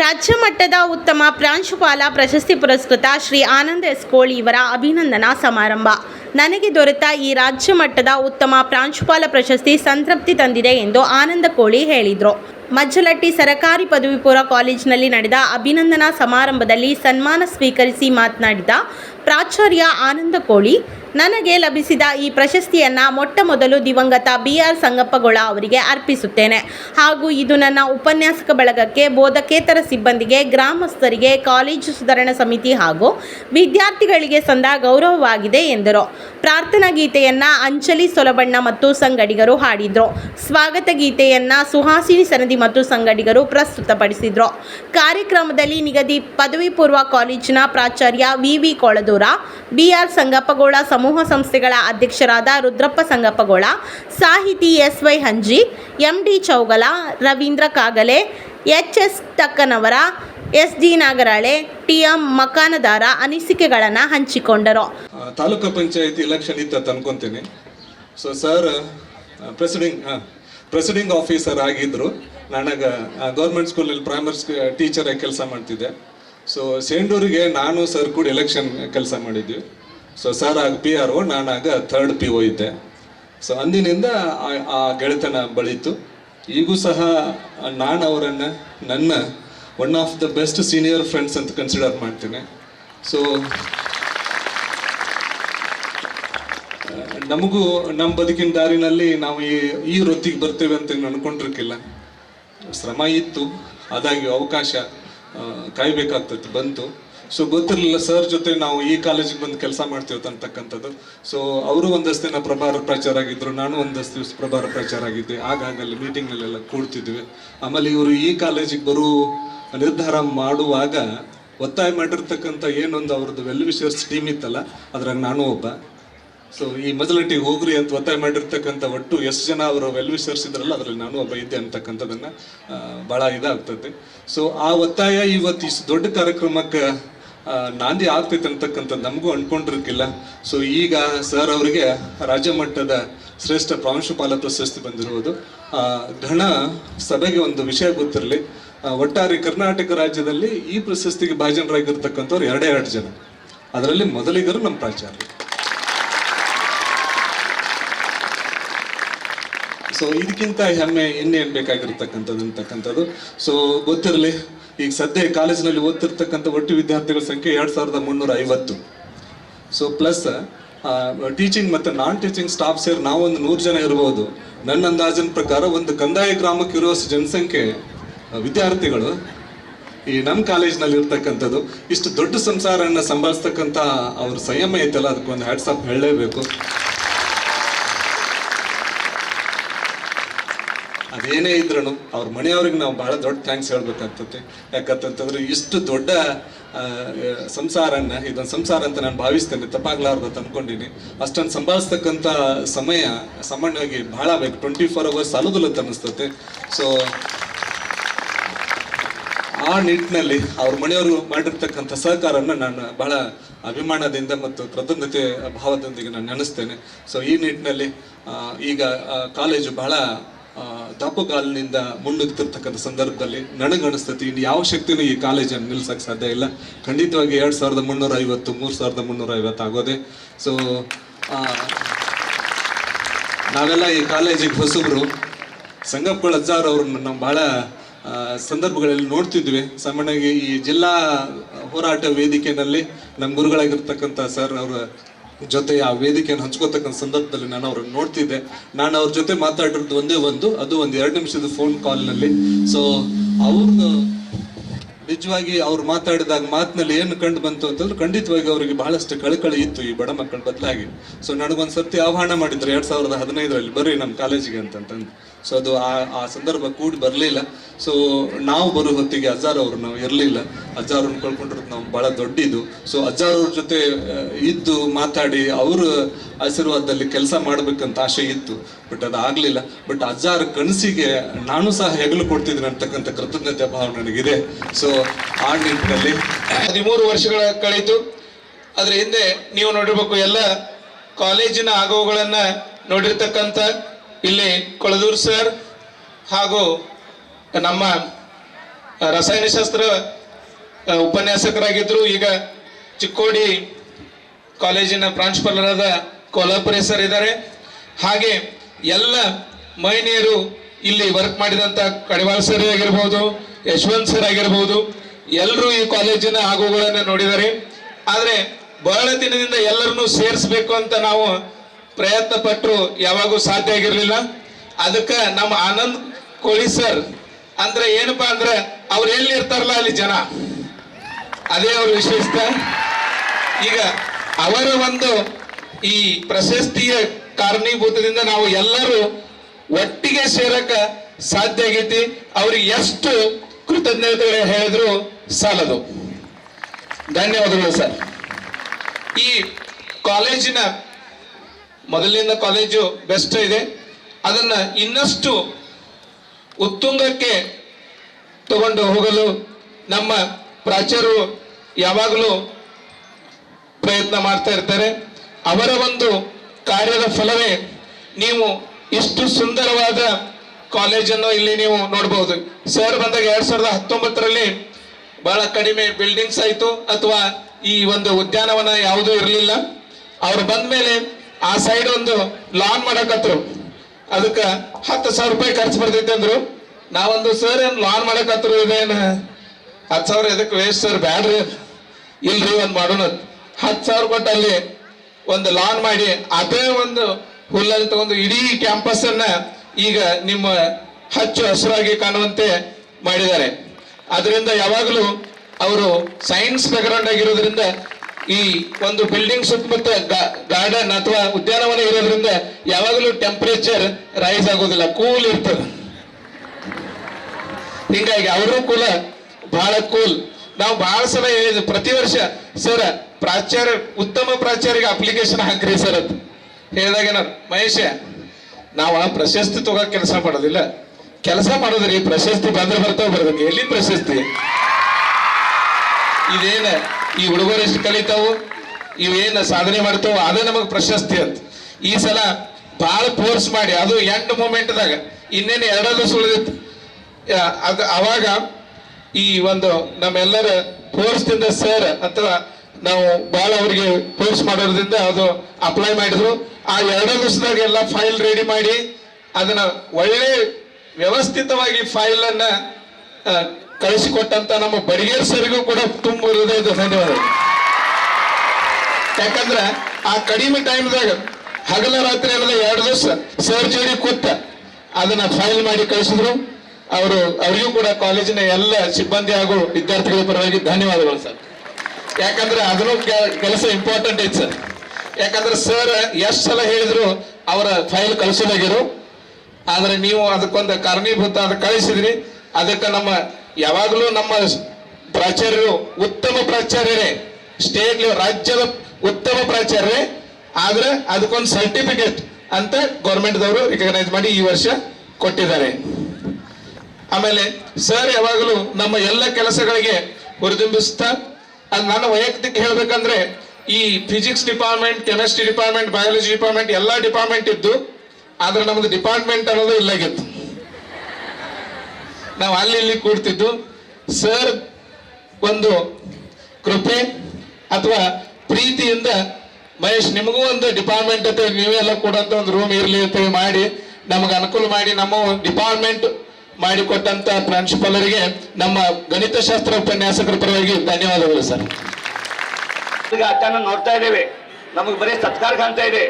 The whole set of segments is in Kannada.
ರಾಜ್ಯ ಮಟ್ಟದ ಉತ್ತಮ ಪ್ರಾಂಶುಪಾಲ ಪ್ರಶಸ್ತಿ ಪುರಸ್ಕೃತ ಶ್ರೀ ಆನಂದ್ ಎಸ್ ಕೋಳಿ ಇವರ ಅಭಿನಂದನಾ ಸಮಾರಂಭ. ನನಗೆ ದೊರೆತ ಈ ರಾಜ್ಯ ಮಟ್ಟದ ಉತ್ತಮ ಪ್ರಾಂಶುಪಾಲ ಪ್ರಶಸ್ತಿ ಸಂತೃಪ್ತಿ ತಂದಿದೆ ಎಂದು ಆನಂದ ಕೋಳಿ ಹೇಳಿದರು. ಮಜ್ಜಲಟ್ಟಿ ಸರಕಾರಿ ಪದವಿ ಪೂರ್ವ ಕಾಲೇಜಿನಲ್ಲಿ ನಡೆದ ಅಭಿನಂದನಾ ಸಮಾರಂಭದಲ್ಲಿ ಸನ್ಮಾನ ಸ್ವೀಕರಿಸಿ ಮಾತನಾಡಿದ ಪ್ರಾಚಾರ್ಯ ಆನಂದ ಕೋಳಿ ನನಗೆ ಲಭಿಸಿದ ಈ ಪ್ರಶಸ್ತಿಯನ್ನು ಮೊಟ್ಟ ಮೊದಲು ದಿವಂಗತ ಬಿ ಆರ್ ಸಂಗಪ್ಪಗೊಳ ಅವರಿಗೆ ಅರ್ಪಿಸುತ್ತೇನೆ. ಹಾಗೂ ಇದು ನನ್ನ ಉಪನ್ಯಾಸಕ ಬಳಗಕ್ಕೆ ಬೋಧಕೇತರ ಸಿಬ್ಬಂದಿಗೆ, ಗ್ರಾಮಸ್ಥರಿಗೆ, ಕಾಲೇಜು ಸುಧಾರಣಾ ಸಮಿತಿ ಹಾಗೂ ವಿದ್ಯಾರ್ಥಿಗಳಿಗೆ ಸಂದ ಗೌರವವಾಗಿದೆ ಎಂದರು. ಪ್ರಾರ್ಥನಾ ಗೀತೆಯನ್ನು ಅಂಚಲಿ ಸೊಲಬಣ್ಣ ಮತ್ತು ಸಂಗಡಿಗರು ಹಾಡಿದರು. ಸ್ವಾಗತ ಗೀತೆಯನ್ನು ಸುಹಾಸಿನಿ ಸನದಿ ಮತ್ತು ಸಂಗಡಿಗರು ಪ್ರಸ್ತುತಪಡಿಸಿದರು. ಕಾರ್ಯಕ್ರಮದಲ್ಲಿ ನಿಗದಿ ಪದವಿ ಪೂರ್ವ ಕಾಲೇಜಿನ ಪ್ರಾಚಾರ್ಯ V V Koladur B R Sangappagouda ಸಮೂಹ ಸಂಸ್ಥೆಗಳ ಅಧ್ಯಕ್ಷರಾದ ರುದ್ರಪ್ಪ ಸಂಗಪ್ಪಗೋಳ, ಸಾಹಿತಿ S Y Hanji M D Chougala, Ravindra Kagale H S Takkanavar S D Nagarale T M Makanadar ಅನಿಸಿಕೆಗಳನ್ನು ಹಂಚಿಕೊಂಡರು. ತಾಲೂಕು ಪಂಚಾಯತಿ ಇಲೆಕ್ಷನ್ ಇತ್ತು ಅಂತ ಅನ್ಕೊಂತೀನಿ so sir presiding presiding officer ಆಗಿದ್ದರು ನನಗೆ ಗೌರ್ಮೆಂಟ್ ಸ್ಕೂಲಲ್ಲಿ ಪ್ರೈಮರಿ ಸ್ಕೂ ಟೀಚರಾಗಿ ಕೆಲಸ ಮಾಡ್ತಿದ್ದೆ. ಸೊ ಸೇಂಡೂರಿಗೆ ನಾನು ಸರ್ ಕೂಡ ಎಲೆಕ್ಷನ್ ಕೆಲಸ ಮಾಡಿದ್ವಿ. ಸೊ ಸರ್ ಆಗ ಪಿ ಆರ್ ಒ ನಾನಾಗ ಥರ್ಡ್ ಪಿ ಒ ಇದ್ದೆ. ಸೊ ಅಂದಿನಿಂದ ಆ- ಗೆಳೆತನ ಬಳಿತು ಈಗೂ ಸಹ ನಾನು ಅವರನ್ನು ನನ್ನ one of the best senior friends ಅಂತ ಕನ್ಸಿಡರ್ ಮಾಡ್ತೀನಿ. ಸೊ ನಮಗೂ ನಮ್ಮ ಬದುಕಿನ ದಾರಿನಲ್ಲಿ ನಾವು ಈ ಈ ವೃತ್ತಿಗೆ ಬರ್ತೇವೆ ಅಂತ ಅನ್ಕೊಂಡಿರ್ಕಿಲ್ಲ ಶ್ರಮ ಇತ್ತು. ಆದಾಗ್ಯೂ ಅವಕಾಶ ಆ, ಬಂತು. ಸೊ ಗೊತ್ತಿರಲಿಲ್ಲ ಸರ್ ಜೊತೆ ನಾವು ಈ ಕಾಲೇಜಿಗೆ ಬಂದು ಕೆಲಸ ಮಾಡ್ತೀವಿ ಅಂತಕ್ಕಂಥದ್ದು. ಸೊ ಅವರು ಒಂದಷ್ಟು ದಿನ ಪ್ರಭಾರ ಪ್ರಚಾರ ಆಗಿದ್ರು, ನಾನು ಒಂದಷ್ಟು ದಿವಸ ಪ್ರಭಾರ ಪ್ರಚಾರ ಆಗಿದ್ದೆ. ಆಗಾಗ ಅಲ್ಲಿ ಮೀಟಿಂಗ್ನಲ್ಲೆಲ್ಲ ಕೂಡ್ತಿದ್ವಿ. ಆಮೇಲೆ ಇವರು ಈ ಕಾಲೇಜಿಗೆ ಬರೋ ನಿರ್ಧಾರ ಮಾಡುವಾಗ ಒತ್ತಾಯ ಮಾಡಿರ್ತಕ್ಕಂಥ ಏನೊಂದು ಅವ್ರದ್ದು ವೆಲ್ ವಿಷರ್ಸ್ ಟೀಮ್ ಇತ್ತಲ್ಲ, ಅದ್ರಾಗ ನಾನು ಒಬ್ಬ. ಸೊ ಈ ಮಜಲಟ್ಟಿಗೆ ಹೋಗ್ರಿ ಅಂತ ಒತ್ತಾಯ ಮಾಡಿರ್ತಕ್ಕಂಥ ಒಟ್ಟು ಎಷ್ಟು ಜನ ಅವರು ವೆಲ್ ವಿಷರ್ಸ್ ಇದ್ರಲ್ಲ, ಅದರಲ್ಲಿ ನಾನು ಒಬ್ಬ ಇದ್ದೆ ಅಂತಕ್ಕಂಥದ್ದನ್ನ ಭಾಳ ಇದಾಗ್ತದೆ. ಸೊ ಆ ಒತ್ತಾಯ ಇವತ್ತು ಇಷ್ಟು ದೊಡ್ಡ ಕಾರ್ಯಕ್ರಮಕ್ಕೆ ನಾಂದಿ ಆಗ್ತೈತೆ ಅಂತಕ್ಕಂಥದ್ದು ನಮಗೂ ಅನ್ಕೊಂಡಿರ್ಕಿಲ್ಲ ಸೊ ಈಗ ಸರ್ ಅವರಿಗೆ ರಾಜ್ಯ ಮಟ್ಟದ ಶ್ರೇಷ್ಠ ಪ್ರಾಂಶುಪಾಲ ಪ್ರಶಸ್ತಿ ಬಂದಿರುವುದು. ಘನ ಸಭೆಗೆ ಒಂದು ವಿಷಯ ಗೊತ್ತಿರಲಿ. ಒಟ್ಟಾರೆ ಕರ್ನಾಟಕ ರಾಜ್ಯದಲ್ಲಿ ಈ ಪ್ರಶಸ್ತಿಗೆ ಭಾಜನರಾಗಿರ್ತಕ್ಕಂಥವ್ರು ಎರಡೇ ಎರಡು ಜನ. ಅದರಲ್ಲಿ ಮೊದಲಿಗರು ನಮ್ಮ ಪ್ರಾಚಾರ್ಯ ಸೊ ಇದಕ್ಕಿಂತ ಹೆಮ್ಮೆ ಇನ್ನೇನು ಬೇಕಾಗಿರ್ತಕ್ಕಂಥದ್ದು ಅಂತಕ್ಕಂಥದ್ದು. ಸೊ ಗೊತ್ತಿರಲಿ ಈಗ ಸದ್ಯ ಕಾಲೇಜಿನಲ್ಲಿ ಓದ್ತಿರ್ತಕ್ಕಂಥ ಒಟ್ಟು ವಿದ್ಯಾರ್ಥಿಗಳ ಸಂಖ್ಯೆ ಎರಡು ಸಾವಿರದ ಮುನ್ನೂರ ಐವತ್ತು. ಸೊ ಪ್ಲಸ್ ಟೀಚಿಂಗ್ ಮತ್ತು ನಾನ್ ಟೀಚಿಂಗ್ ಸ್ಟಾಫ್ ಸೇರಿ ನಾವೊಂದು ನೂರು ಜನ ಇರ್ಬೋದು. ನನ್ನ ಅಂದಾಜಿನ ಪ್ರಕಾರ ಒಂದು ಕಂದಾಯ ಗ್ರಾಮಕ್ಕೆ ಇರುವಷ್ಟು ಜನಸಂಖ್ಯೆ ವಿದ್ಯಾರ್ಥಿಗಳು ಈ ನಮ್ಮ ಕಾಲೇಜ್ನಲ್ಲಿ ಇರ್ತಕ್ಕಂಥದ್ದು. ಇಷ್ಟು ದೊಡ್ಡ ಸಂಸಾರವನ್ನು ಸಂಭಾಳಿಸ್ತಕ್ಕಂಥ ಅವ್ರ ಸಂಯಮ ಐತಲ್ಲ, ಅದಕ್ಕೊಂದು ಹ್ಯಾಟ್ಸಪ್ ಹೇಳಲೇಬೇಕು. ಅದೇನೇ ಇದ್ರೂ ಅವ್ರ ಮನೆಯವ್ರಿಗೆ ನಾವು ಭಾಳ ದೊಡ್ಡ ಥ್ಯಾಂಕ್ಸ್ ಹೇಳ್ಬೇಕಾಗ್ತದೆ. ಯಾಕಂತಂತಂದ್ರೆ ಇಷ್ಟು ದೊಡ್ಡ ಸಂಸಾರನ ಇದೊಂದು ಸಂಸಾರ ಅಂತ ನಾನು ಭಾವಿಸ್ತೇನೆ, ತಪ್ಪಾಗ್ಲಾರ್ದು ಅಂತ ಅನ್ಕೊಂಡಿನಿ ಅಷ್ಟೊಂದು ಸಂಭಾಳಿಸ್ತಕ್ಕಂಥ ಸಮಯ ಸಾಮಾನ್ಯವಾಗಿ ಭಾಳ ಬೇಕು. ಟ್ವೆಂಟಿ ಫೋರ್ ಅವರ್ಸ್ ಸಾಲುದಿಲ್ಲ ಅಂತ ಅನಿಸ್ತತೆ ಸೊ ಆ ನಿಟ್ಟಿನಲ್ಲಿ ಅವ್ರ ಮನೆಯವರು ಮಾಡಿರ್ತಕ್ಕಂಥ ಸಹಕಾರವನ್ನು ನಾನು ಬಹಳ ಅಭಿಮಾನದಿಂದ ಮತ್ತು ಕೃತಜ್ಞತೆ ಭಾವದೊಂದಿಗೆ ನಾನು ನೆನೆಸ್ತೇನೆ. ಸೊ ಈ ನಿಟ್ಟಿನಲ್ಲಿ ಈಗ ಕಾಲೇಜು ಬಹಳ ಆ, ದಾಪುಗಾಲಿನಿಂದ ಮುನ್ನುಗ್ತಿರ್ತಕ್ಕಂಥ ಸಂದರ್ಭದಲ್ಲಿ ನನಗನಿಸ್ತತಿ ಇನ್ನು ಯಾವ ಶಕ್ತಿನೂ ಈ ಕಾಲೇಜನ್ನು ನಿಲ್ಸಕ್ಕೆ ಸಾಧ್ಯ ಇಲ್ಲ. ಖಂಡಿತವಾಗಿ ಎರಡು ಸಾವಿರದ ಮುನ್ನೂರ ಐವತ್ತು ಮೂರು ಸಾವಿರದ ಮುನ್ನೂರ ಐವತ್ತು ಆಗೋದೆ ಸೊ ನಾವೆಲ್ಲ ಈ ಕಾಲೇಜಿಗೆ ಹೊಸಬ್ರು. ಸಂಗಪ್ಪಳ ಅಜ್ಜಾರ್ ಅವ್ರನ್ನ ನಾವು ಭಾಳ ಸಂದರ್ಭಗಳಲ್ಲಿ ನೋಡ್ತಿದ್ವಿ. ಸಾಮಾನ್ಯವಾಗಿ ಈ ಜಿಲ್ಲಾ ಹೋರಾಟ ವೇದಿಕೆಯಲ್ಲಿ ನಮ್ಮ ಗುರುಗಳಾಗಿರ್ತಕ್ಕಂಥ ಸರ್ ಅವರ ಜೊತೆ ಆ ವೇದಿಕೆಯನ್ನು ಹಂಚ್ಕೋತಕ್ಕಂಥ ಸಂದರ್ಭದಲ್ಲಿ ನಾನು ಅವ್ರನ್ನ ನೋಡ್ತಿದ್ದೆ. ನಾನು ಅವ್ರ ಜೊತೆ ಮಾತಾಡಿರೋದು ಒಂದೇ ಒಂದು, ಅದು ಒಂದು ಎರಡು ನಿಮಿಷದ ಫೋನ್ ಕಾಲ್ನಲ್ಲಿ ಸೊ ಅವ್ರದ್ದು ನಿಜವಾಗಿ ಅವ್ರು ಮಾತಾಡಿದಾಗ ಮಾತಿನಲ್ಲಿ ಏನು ಕಂಡು ಬಂತು ಅಂತಂದ್ರೆ ಖಂಡಿತವಾಗಿ ಅವರಿಗೆ ಬಹಳಷ್ಟು ಕಳಕಳಿ ಇತ್ತು ಈ ಬಡ ಮಕ್ಕಳ ಬದಲಾಗಿ. ಸೊ ನನಗೊಂದು ಸರ್ತಿ ಆಹ್ವಾನ ಮಾಡಿದ್ರು ಎರಡು ಸಾವಿರದ ಹದಿನೈದರಲ್ಲಿ, ಬರ್ರಿ ನಮ್ಮ ಕಾಲೇಜಿಗೆ ಅಂತಂತಂದು ಸೊ ಅದು ಆ ಆ ಸಂದರ್ಭ ಕೂಡಿ ಬರಲಿಲ್ಲ. ಸೊ ನಾವು ಬರೋ ಹೊತ್ತಿಗೆ ಅಜ್ಜಾರ್ ಅವರು ನಾವು ಇರಲಿಲ್ಲ. ಅಜ್ಜಾರ್ ಅವ್ರನ್ನ ಕಳ್ಕೊಂಡಿರೋದು ನಾವು ಭಾಳ ದೊಡ್ಡಿದು ಸೊ ಅಜ್ಜಾರ್ ಅವ್ರ ಜೊತೆ ಇದ್ದು ಮಾತಾಡಿ ಅವರ ಆಶೀರ್ವಾದದಲ್ಲಿ ಕೆಲಸ ಮಾಡಬೇಕಂತ ಆಸೆ ಇತ್ತು. ಬಟ್ ಅದು ಆಗಲಿಲ್ಲ. ಬಟ್ ಅಜ್ಜಾರ ಕನಸಿಗೆ ನಾನು ಸಹ ಹೆಗಲು ಕೊಡ್ತಿದ್ದೀನಿ ಅಂತಕ್ಕಂಥ ಕೃತಜ್ಞತೆ ಭಾವ ನನಗಿದೆ. ಸೊ ಆ ನಿಟ್ಟಿನಲ್ಲಿ ಹದಿಮೂರು ವರ್ಷಗಳ ಕಳೀತು ಅದ್ರ ಹಿಂದೆ ನೀವು ನೋಡಿರ್ಬೇಕು ಎಲ್ಲ ಕಾಲೇಜಿನ ಆಗುವುಗಳನ್ನ ನೋಡಿರ್ತಕ್ಕಂಥ ಇಲ್ಲಿ ಕೊಳದೂರ್ ಸರ್ ಹಾಗೂ ನಮ್ಮ ರಸಾಯನಶಾಸ್ತ್ರ ಉಪನ್ಯಾಸಕರಾಗಿದ್ದರು ಈಗ ಚಿಕ್ಕೋಡಿ ಕಾಲೇಜಿನ ಪ್ರಾಂಶುಪಾಲರಾದ ಕೊಲ್ಹಾಪುರಿ ಸರ್ ಇದ್ದಾರೆ. ಹಾಗೆ ಎಲ್ಲ ಮಹಿಳೆಯರು ಇಲ್ಲಿ ವರ್ಕ್ ಮಾಡಿದಂಥ ಕಡಿವಾಳ ಸರ್ ಆಗಿರ್ಬೋದು, ಯಶವಂತ್ ಸರ್ ಆಗಿರ್ಬೋದು ಎಲ್ಲರೂ ಈ ಕಾಲೇಜಿನ ಆಗುಗಳನ್ನು ನೋಡಿದ್ದಾರೆ. ಆದರೆ ಬಹಳ ದಿನದಿಂದ ಎಲ್ಲರನ್ನೂ ಸೇರಿಸ್ಬೇಕು ಅಂತ ನಾವು ಪ್ರಯತ್ನ ಪಟ್ಟರು ಯಾವಾಗೂ ಸಾಧ್ಯ ಆಗಿರಲಿಲ್ಲ. ಅದಕ್ಕೆ ನಮ್ಮ ಆನಂದ್ ಕೋಳಿ ಸರ್, ಅಂದ್ರೆ ಏನಪ್ಪಾ ಅಂದ್ರೆ ಅವ್ರು ಎಲ್ಲಿ ಇರ್ತಾರಲ್ಲ ಅಲ್ಲಿ ಜನ. ಅದೇ ಅವ್ರ ವಿಶೇಷತೆ. ಈಗ ಅವರ ಒಂದು ಈ ಪ್ರಶಸ್ತಿಯ ಕಾರಣೀಭೂತದಿಂದ ನಾವು ಎಲ್ಲರೂ ಒಟ್ಟಿಗೆ ಸೇರಕ ಸಾಧ್ಯ ಆಗೈತಿ. ಅವ್ರಿಗೆ ಎಷ್ಟು ಕೃತಜ್ಞತೆ ಹೇಳಿದ್ರು ಸಾಲದು. ಧನ್ಯವಾದಗಳು ಸರ್. ಈ ಕಾಲೇಜಿನ ಮೊದಲಿನ ಕಾಲೇಜು ಬೆಸ್ಟ್ ಇದೆ. ಅದನ್ನು ಇನ್ನಷ್ಟು ಉತ್ತುಂಗಕ್ಕೆ ತಗೊಂಡು ಹೋಗಲು ನಮ್ಮ ಪ್ರಾಚಾರ್ಯರು ಯಾವಾಗಲೂ ಪ್ರಯತ್ನ ಮಾಡ್ತಾ ಇರ್ತಾರೆ. ಅವರ ಒಂದು ಕಾರ್ಯದ ಫಲವೇ ನೀವು ಇಷ್ಟು ಸುಂದರವಾದ ಕಾಲೇಜನ್ನು ಇಲ್ಲಿ ನೀವು ನೋಡಬಹುದು ಸರ್ ಬಂದಾಗ ಎರಡ್ ಸಾವಿರದ ಹತ್ತೊಂಬತ್ತರಲ್ಲಿ ಬಹಳ ಕಡಿಮೆ ಬಿಲ್ಡಿಂಗ್ಸ್ ಆಯಿತು, ಅಥವಾ ಈ ಒಂದು ಉದ್ಯಾನವನ ಯಾವುದೂ ಇರಲಿಲ್ಲ. ಅವರು ಬಂದ ಮೇಲೆ ಆ ಸೈಡ್ ಒಂದು ಲಾನ್ ಮಾಡಕತ್ರು. ಅದಕ್ಕೆ ಹತ್ತು ಸಾವಿರ ರೂಪಾಯಿ ಖರ್ಚು ಬರ್ತೈತೆ ಅಂದ್ರು. ನಾವೊಂದು ಸರ್ ಏನ್ ಲಾನ್ ಮಾಡಕತ್ರು ಇದೇನು? ಹತ್ತು ಸಾವಿರ ಇದಕ್ಕೆ ವೇಸ್ಟ್ ಸರ್ ಬ್ಯಾಡ್ರಿ ಇಲ್ರಿ ಒಂದ್ ಮಾಡೋಣ ಹತ್ತು ಸಾವಿರ ಕೊಟ್ಟು ಅಲ್ಲಿ ಒಂದು ಲಾನ್ ಮಾಡಿ ಅದೇ ಒಂದು ಹುಲ್ಲಲ್ಲಿ ತಗೊಂಡು ಇಡೀ ಕ್ಯಾಂಪಸ್ ಅನ್ನ ಈಗ ನಿಮ್ಮ ಹಚ್ಚು ಹಸಿರಾಗಿ ಕಾಣುವಂತೆ ಮಾಡಿದ್ದಾರೆ. ಅದರಿಂದ ಯಾವಾಗಲೂ ಅವರು ಸೈನ್ಸ್ ಬ್ಯಾಕ್ಗ್ರೌಂಡ್ ಆಗಿರೋದ್ರಿಂದ ಈ ಒಂದು ಬಿಲ್ಡಿಂಗ್ ಸುತ್ತಮುತ್ತ ಗಾರ್ಡನ್ ಅಥವಾ ಉದ್ಯಾನವನ ಇರೋದ್ರಿಂದ ಯಾವಾಗಲೂ ಟೆಂಪರೇಚರ್ ರೈಸ್ ಆಗೋದಿಲ್ಲ ಕೂಲ್ ಇರ್ತದೆ. ಹಿಂಗಾಗಿ ಅವರು ಕೂಲ ಬಹಳ ಕೂಲ್ ನಾವು ಬಹಳ ಸಲ ಹೇಳಿದ್ವಿ ಪ್ರತಿ ವರ್ಷ ಸರ್ ಪ್ರಾಚಾರ್ಯ, ಉತ್ತಮ ಪ್ರಾಚಾರ್ಯಕ್ಕೆ ಅಪ್ಲಿಕೇಶನ್ ಹಾಕ್ರಿ ಸರ್ ಅಂತ. ಹೇಳಿದಾಗ ನಾನು, ಮಹೇಶ, ನಾವು ಆ ಪ್ರಶಸ್ತಿ ತಗೋಕ್ ಕೆಲಸ ಮಾಡೋದಿಲ್ಲ. ಕೆಲಸ ಮಾಡೋದ್ರಿ ಪ್ರಶಸ್ತಿ ಬಂದ್ರೆ ಬರ್ತಾವ ಬರ್ಬೇಕು. ಎಲ್ಲಿ ಪ್ರಶಸ್ತಿ? ಇದೇನ ಈ ಹುಡುಗರು ಕಲಿತಾವು ಕಲಿತಾವು? ಇವೇನ ಸಾಧನೆ ಮಾಡ್ತಾವ? ಅದೇ ನಮಗೆ ಪ್ರಶಸ್ತಿ ಅಂತ. ಈ ಸಲ ಬಹಳ ಫೋರ್ಸ್ ಮಾಡಿ ಅದು ಎಂಡ್ ಮೂಮೆಂಟ್ದಾಗ ಇನ್ನೇನು ಎರಡಲ್ಲೂ ಸುಳಿದಿತ್ತು ಅದು ಅವಾಗ ಈ ಒಂದು ನಮ್ಮೆಲ್ಲರ ಫೋರ್ಸ್ದಿಂದ ಸರ್ ಅಥವಾ ನಾವು ಭಾಳ ಅವರಿಗೆ ಫೋರ್ಸ್ ಮಾಡೋದ್ರಿಂದ ಅದು ಅಪ್ಲೈ ಮಾಡಿದ್ರು. ಆ ಎರಡು ದಿವಸದಾಗ ಎಲ್ಲ ಫೈಲ್ ರೆಡಿ ಮಾಡಿ ಅದನ್ನ ಒಳ್ಳೆ ವ್ಯವಸ್ಥಿತವಾಗಿ ಫೈಲ್ ಅನ್ನ ಆ, ಕಳಿಸಿಕೊಟ್ಟಂತ ನಮ್ಮ ಬಡಿಗೇರ್ ಸರ್ಗೂ ಕೂಡ ತುಂಬ ಹೃದಯದ ಧನ್ಯವಾದಗಳು. ಯಾಕಂದ್ರ ಆ ಕಡಿಮೆ ಟೈಮ್ದಾಗ ಹಗಲ ರಾತ್ರಿ ಅಲ್ಲದ ಎರಡು ದಿವಸ ಸರ್ ಜೋಡಿ ಕೂತ ಅದನ್ನ ಫೈಲ್ ಮಾಡಿ ಕಳಿಸಿದ್ರು. ಅವರು, ಅವರಿಗೂ ಕೂಡ ಕಾಲೇಜಿನ ಎಲ್ಲ ಸಿಬ್ಬಂದಿ ಹಾಗೂ ವಿದ್ಯಾರ್ಥಿಗಳ ಪರವಾಗಿ ಧನ್ಯವಾದಗಳು ಸರ್ ಯಾಕಂದ್ರೆ ಅದನ್ನು ಕೆಲಸ ಇಂಪಾರ್ಟೆಂಟ್ ಐತೆ ಸರ್ ಯಾಕಂದ್ರೆ ಸರ್ ಎಷ್ಟು ಸಲ ಹೇಳಿದ್ರು ಅವರ ಫೈಲ್ ಕಳಿಸೋದಾಗಿರು. ಆದ್ರೆ ನೀವು ಅದಕ್ಕೊಂದು ಕಾರಣೀಭೂತ ಅದು ಕಳಿಸಿದ್ರಿ. ಅದಕ್ಕೆ ನಮ್ಮ ಯಾವಾಗಲೂ ನಮ್ಮ ಪ್ರಾಚಾರ್ಯರು ಉತ್ತಮ ಪ್ರಾಚಾರ್ಯರೇ ಸ್ಟೇಟ್ ರಾಜ್ಯದ ಉತ್ತಮ ಪ್ರಾಚಾರ್ಯರೇ. ಆದ್ರೆ ಅದಕ್ಕೊಂದು ಸರ್ಟಿಫಿಕೇಟ್ ಅಂತ ಗೌರ್ಮೆಂಟ್ದವರು ರಿಕಗ್ನೈಸ್ ಮಾಡಿ ಈ ವರ್ಷ ಕೊಟ್ಟಿದ್ದಾರೆ. ಆಮೇಲೆ ಸರ್ ಯಾವಾಗಲೂ ನಮ್ಮ ಎಲ್ಲ ಕೆಲಸಗಳಿಗೆ ಹುರಿದುಂಬಿಸ್ತಾ, ಅದು ನಾನು ವೈಯಕ್ತಿಕ ಹೇಳ್ಬೇಕಂದ್ರೆ ಈ physics department chemistry department biology department ಎಲ್ಲ ಡಿಪಾರ್ಟ್ಮೆಂಟ್ ಇದ್ದು, ಆದ್ರೆ ನಮ್ದು ಡಿಪಾರ್ಟ್ಮೆಂಟ್ ಅನ್ನೋದು ಇಲ್ಲಾಗಿತ್ತು ನಾವು ಅಲ್ಲಿ ಇಲ್ಲಿ ಕೂಡ್ತಿದ್ದು ಸರ್, ಒಂದು ಕೃಪೆ ಅಥವಾ ಪ್ರೀತಿಯಿಂದ ಮಹೇಶ್, ನಿಮಗೂ ಒಂದು ಡಿಪಾರ್ಟ್ಮೆಂಟ್ ಅಂತ ನೀವೆಲ್ಲ ಕೊಡಂತ ಒಂದು ರೂಮ್ ಇರಲಿ ಅಂತ ಮಾಡಿ, ನಮಗೆ ಅನುಕೂಲ ಮಾಡಿ, ನಮ್ಮ ಡಿಪಾರ್ಟ್ಮೆಂಟ್ ಮಾಡಿಕೊಟ್ಟಂತ ಪ್ರಾಂಶುಪಾಲರಿಗೆ ನಮ್ಮ ಗಣಿತಶಾಸ್ತ್ರ ಉಪನ್ಯಾಸಕರ ಪರವಾಗಿ ಧನ್ಯವಾದಗಳು, ಸರ್. ಈಗ ಅಕ್ಕನ ನೋಡ್ತಾ ಇದ್ದೇವೆ. ನಮಗೆ ಬರೀ ಸತ್ಕಾರ ಕಾಣ್ತಾ ಇದೆ.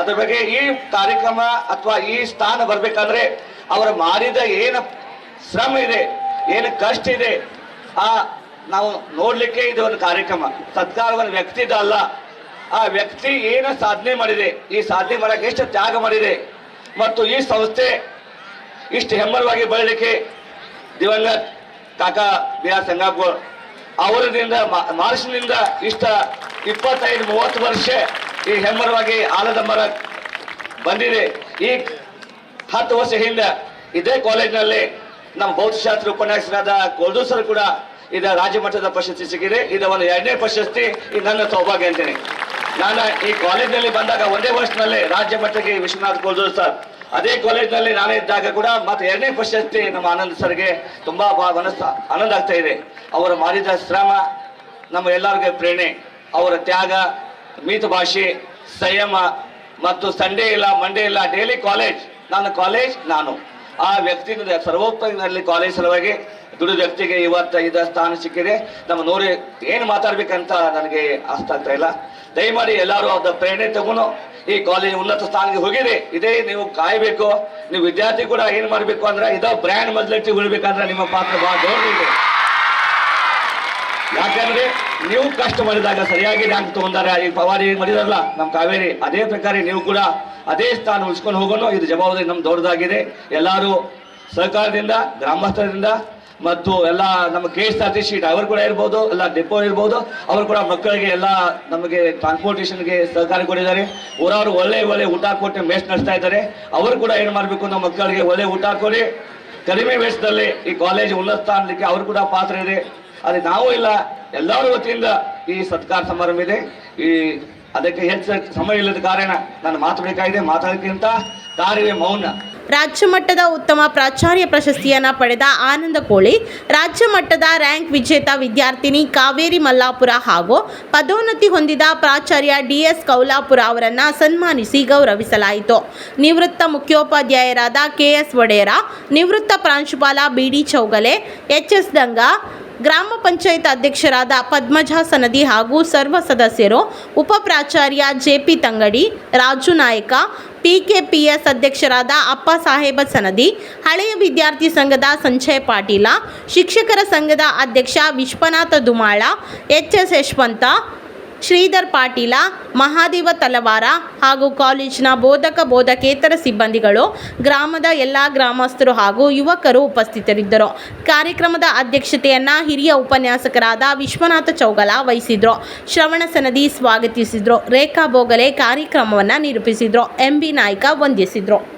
ಅದ್ರ ಬಗ್ಗೆ ಈ ಕಾರ್ಯಕ್ರಮ ಅಥವಾ ಈ ಸ್ಥಾನ ಬರ್ಬೇಕಾದ್ರೆ ಅವರು ಮಾಡಿದ ಏನು ಶ್ರಮ ಇದೆ, ಏನು ಕಷ್ಟ ಇದೆ, ಆ, ನಾವು ನೋಡ್ಲಿಕ್ಕೆ ಇದು ಒಂದು ಕಾರ್ಯಕ್ರಮ. ಸತ್ಕಾರ ಒಂದು ವ್ಯಕ್ತಿದ ಅಲ್ಲ. ಆ ವ್ಯಕ್ತಿ ಏನು ಸಾಧನೆ ಮಾಡಿದೆ, ಈ ಸಾಧನೆ ಮಾಡಕ್ಕೆ ಎಷ್ಟು ತ್ಯಾಗ ಮಾಡಿದೆ. ಮತ್ತು ಈ ಸಂಸ್ಥೆ ಇಷ್ಟು ಹೆಮ್ಮರವಾಗಿ ಬೆಳಲಿಕ್ಕೆ ದಿವಂಗತ್ ಕಾಕಾ ಬಿ ಆರ್ ಸಂಗಾಪುರ್ ಅವರದಿಂದ ಮಾರ್ಚ್ನಿಂದ ಇಷ್ಟ ಇಪ್ಪತ್ತೈದು, ಮೂವತ್ತು ವರ್ಷ ಈ ಹೆಮ್ಮರವಾಗಿ ಆಲದ ಮರ ಬಂದಿದೆ. ಈ ಹತ್ತು ವರ್ಷ ಹಿಂದೆ ಇದೇ ಕಾಲೇಜಿನಲ್ಲಿ ನಮ್ಮ ಭೌತಶಾಸ್ತ್ರ ಉಪನ್ಯಾಸಕರಾದ ಗೋಲ್ದೂಸರು ಸರ್ ಕೂಡ ಇದ ರಾಜ್ಯ ಮಟ್ಟದ ಪ್ರಶಸ್ತಿ ಸಿಕ್ಕಿದೆ. ಇದು ಒಂದು ಎರಡನೇ ಪ್ರಶಸ್ತಿ ಇದು ನನ್ನ ಸೌಭಾಗ್ಯ ಅಂತೇನೆ. ನಾನು ಈ ಕಾಲೇಜಿನಲ್ಲಿ ಬಂದಾಗ ಒಂದೇ ವರ್ಷದಲ್ಲಿ ರಾಜ್ಯ ಮಟ್ಟಕ್ಕೆ ವಿಶ್ವನಾಥ್ ಕೋಲ್ದೂರ್ ಸರ್. ಅದೇ ಕಾಲೇಜ್ನಲ್ಲಿ ನಾನೇ ಇದ್ದಾಗ ಕೂಡ ಮತ್ತೆ ಎರಡನೇ ಪ್ರಶಸ್ತಿ ನಮ್ಮ ಆನಂದ್ ಸರ್ಗೆ ತುಂಬಾ ಮನಸ್ಸು ಆನಂದ ಆಗ್ತಾ ಇದೆ. ಅವರು ಮಾಡಿದ ಶ್ರಮ, ನಮ್ಮ ಎಲ್ಲರಿಗೂ ಪ್ರೇರಣೆ. ಅವರ ತ್ಯಾಗ, ಮೀತು ಭಾಷೆ, ಸಂಯಮ ಮತ್ತು ಸಂಡೇ ಇಲ್ಲ, ಮಂಡೇ ಇಲ್ಲ, ಡೈಲಿ ಕಾಲೇಜ್. ನಾನು ಕಾಲೇಜ್, ನಾನು. ಆ ವ್ಯಕ್ತಿಯಿಂದ ಸರ್ವೋಪರಿನಲ್ಲಿ ಕಾಲೇಜ್ ಸಲುವಾಗಿ ದುಡಿದ ವ್ಯಕ್ತಿಗೆ ಇವತ್ತು ಇದ ಸ್ಥಾನ ಸಿಕ್ಕಿದೆ. ನಮ್ಮ ನೋಡಿ ಏನು ಮಾತಾಡ್ಬೇಕಂತ ನನಗೆ ಅರ್ಥ ಆಗ್ತಾ ಇಲ್ಲ. ದಯಮಾಡಿ ಎಲ್ಲರೂ ಅದ ಪ್ರೇರಣೆ ತಗೊಂಡು ಈ ಕಾಲೇಜ್ ಉನ್ನತ ಸ್ಥಾನಕ್ಕೆ ಹೋಗಿದೆ ಇದೇ ನೀವು ಕಾಯಬೇಕು. ನೀವು ವಿದ್ಯಾರ್ಥಿ ಕೂಡ ಏನು ಮಾಡಬೇಕು ಅಂದ್ರೆ ಇದ ಬ್ರ್ಯಾಂಡ್ ಮೊದಲಿಟ್ಟು ಉಳಿಬೇಕಂದ್ರೆ ನಿಮ್ಮ ಪಾತ್ರ ಬಹಳ ದೊಡ್ಡದಿದೆ ಯಾಕಂದ್ರೆ ನೀವು ಕಷ್ಟ ಮಾಡಿದಾಗ ಸರಿಯಾಗಿ ರ್ಯಾಂಕ್ ತಗೊಂಡಾರೆ ಈಗ ಪವಾರಿ ಮಾಡಿದಾರಲ್ಲ ನಮ್ಮ ಕಾವೇರಿ, ಅದೇ ಪ್ರಕಾರ ನೀವು ಕೂಡ ಅದೇ ಸ್ಥಾನ ಉಳಿಸ್ಕೊಂಡು ಹೋಗೋಣ. ಇದು ಜವಾಬ್ದಾರಿ ನಮ್ ದೊಡ್ಡದಾಗಿದೆ ಎಲ್ಲರೂ ಸರ್ಕಾರದಿಂದ ಗ್ರಾಮಸ್ಥರಿಂದ, ಮತ್ತು ಎಲ್ಲ ನಮ್ಮ K S R T C driver ಕೂಡ ಇರ್ಬೋದು, ಎಲ್ಲ ಡೆಪೋ ಇರ್ಬೋದು, ಅವರು ಕೂಡ ಮಕ್ಕಳಿಗೆ ಎಲ್ಲ ನಮಗೆ ಟ್ರಾನ್ಸ್ಪೋರ್ಟೇಷನ್ಗೆ ಸಹಕಾರ ಕೊಟ್ಟಿದ್ದಾರೆ. ಊರವರು ಒಳ್ಳೆ ಒಳ್ಳೆ ಊಟ ಕೊಟ್ಟು ಮೇಸ್ ನಡೆಸ್ತಾ ಇದ್ದಾರೆ. ಅವರು ಕೂಡ ಏನು ಮಾಡಬೇಕು ನಮ್ಮ ಮಕ್ಕಳಿಗೆ ಒಳ್ಳೆ ಊಟ ಕೊಡಿ. ಕಡಿಮೆ ವೇಷದಲ್ಲಿ ಈ ಕಾಲೇಜ್ ಉನ್ನತ ಸ್ಥಾನಕ್ಕೆ ಅವರು ಕೂಡ ಪಾತ್ರ ಇದೆ. ಅದೇ ನಾವು ಇಲ್ಲ, ಎಲ್ಲರ ವತಿಯಿಂದ ಈ ಸತ್ಕಾರ ಸಮಾರಂಭ ಇದೆ ಈ ಅದಕ್ಕೆ ಹೆಚ್ಚು ಸಮಯ ಇಲ್ಲದ ಕಾರಣ ನಾನು ಮಾತಾಡಬೇಕಾಗಿದೆ ಮಾತಾಡೋಕ್ಕಿಂತ ಕಾರ್ಯವೇ ಮೌನ. ರಾಜ್ಯ ಮಟ್ಟದ ಉತ್ತಮ ಪ್ರಾಚಾರ್ಯ ಪ್ರಶಸ್ತಿಯನ್ನು ಪಡೆದ ಆನಂದ ಕೋಳಿ, ರಾಜ್ಯ ಮಟ್ಟದ ರ್ಯಾಂಕ್ ವಿಜೇತ ವಿದ್ಯಾರ್ಥಿನಿ ಕಾವೇರಿ ಮಲ್ಲಾಪುರ ಹಾಗೂ ಪದೋನ್ನತಿ ಹೊಂದಿದ ಪ್ರಾಚಾರ್ಯ ಡಿಎಸ್ ಕೌಲಾಪುರ ಅವರನ್ನು ಸನ್ಮಾನಿಸಿ ಗೌರವಿಸಲಾಯಿತು. ನಿವೃತ್ತ ಮುಖ್ಯೋಪಾಧ್ಯಾಯರಾದ ಕೆಎಸ್ ಒಡೆಯರ, ನಿವೃತ್ತ ಪ್ರಾಂಶುಪಾಲ ಬಿಡಿ ಚೌಗಲೆ ಎಚ್ ಎಸ್ ದಂಗಾ ಗ್ರಾಮ ಪಂಚಾಯತ್ ಅಧ್ಯಕ್ಷರಾದ ಪದ್ಮಜ ಸನದಿ ಹಾಗೂ ಸರ್ವ ಸದಸ್ಯರು ಉಪ ಪ್ರಾಚಾರ್ಯ ಜೆಪಿ ತಂಗಡಿ, ರಾಜು ನಾಯಕ, ಪಿಕೆಪಿಎಸ್ ಅಧ್ಯಕ್ಷರಾದ ಅಪ್ಪ ಸಾಹೇಬ ಸನದಿ, ಹಳೆಯ ವಿದ್ಯಾರ್ಥಿ ಸಂಘದ ಸಂಜಯ್ ಪಾಟೀಲ, ಶಿಕ್ಷಕರ ಸಂಘದ ಅಧ್ಯಕ್ಷ ವಿಶ್ವನಾಥ ದುಮಾಳ, ಎಚ್ ಎಸ್ ಯಶವಂತ ಶ್ರೀಧರ್ ಪಾಟೀಲ, ಮಹಾದೇವ ತಲವಾರ ಹಾಗೂ ಕಾಲೇಜಿನ ಬೋಧಕ ಬೋಧಕೇತರ ಸಿಬ್ಬಂದಿಗಳು, ಗ್ರಾಮದ ಎಲ್ಲ ಗ್ರಾಮಸ್ಥರು ಹಾಗೂ ಯುವಕರು ಉಪಸ್ಥಿತರಿದ್ದರು. ಕಾರ್ಯಕ್ರಮದ ಅಧ್ಯಕ್ಷತೆಯನ್ನು ಹಿರಿಯ ಉಪನ್ಯಾಸಕರಾದ ವಿಶ್ವನಾಥ ಚೌಗಲ ವಹಿಸಿದ್ರು. ಶ್ರವಣ ಸನದಿ ಸ್ವಾಗತಿಸಿದ್ರು. ರೇಖಾ ಬೋಗಲೆ ಕಾರ್ಯಕ್ರಮವನ್ನು ನಿರೂಪಿಸಿದ್ರು. M B Naik ವಂದಿಸಿದ್ರು.